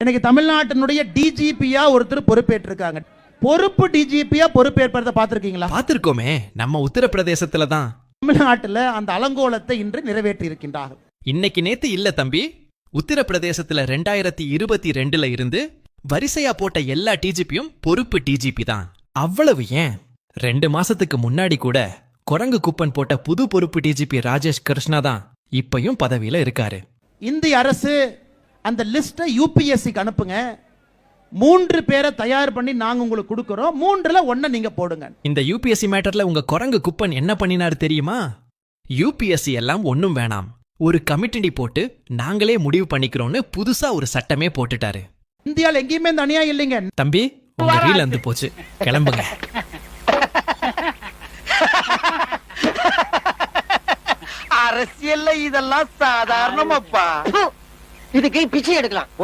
இன்னைக்கு தமிழ்நாட்டினுடைய டிஜிபியா ஒருத்தர் பொறுப்பேற்றிருக்காங்க. பொறுப்பு டிஜிபியா பொறுப்பேற்பதை பார்த்திருக்கீங்களா? பார்த்திருக்கோமே. நம்ம உத்தரப்பிரதேசத்துல தான். தமிழ்நாட்டுல அந்த அலங்கோலத்தை இன்று நிறைவேற்றி இருக்கின்றார்கள் இன்னைக்கு நேத்து இல்ல தம்பி. உத்தரப்பிரதேசத்துல ரெண்டாயிரத்தி இருபத்தி ரெண்டுல இருந்து வரிசையா போட்ட எல்லா டிஜிபியும் பொறுப்பு டிஜிபி தான். அவ்வளவு ஏன்? ரெண்டு மாசத்துக்கு முன்னாடி கூட குரங்கு குப்பன் போட்ட புது பொறுப்பு டிஜிபி ராஜேஷ் கிருஷ்ணா தான் இப்பயும் பதவியில இருக்காரு. இந்திய அரசு அந்த லிஸ்ட்டை யூபிஎஸ்சிக்கு அனுப்புங்க. மூன்று பேரை தயார் பண்ணி நாங்க உங்களுக்கு கொடுக்கறோம். மூன்றுல ஒன்ன நீங்க போடுங்க. இந்த யூபிஎஸ்சி மேட்டர்ல உங்க குரங்கு குப்பன் என்ன பண்ணினாரு தெரியுமா? யூபிஎஸ்சி எல்லாம் ஒண்ணும் வேணாம். ஒரு கமிட்டி போட்டு நாங்களே முடிவு பண்ணிக்கிறோம்னு புதுசா ஒரு சட்டமே போட்டுட்டாரு. இந்தியாவில் எங்கேயுமே இந்த அநியாயம் இல்லைங்க. தம்பி உங்க ரீல் வந்து போச்சு. கிளம்புங்க. அரசியல்ல இதெல்லாம் சாதாரணமாப்பா. இதுக்கு பிச்சை எடுக்கலாம்.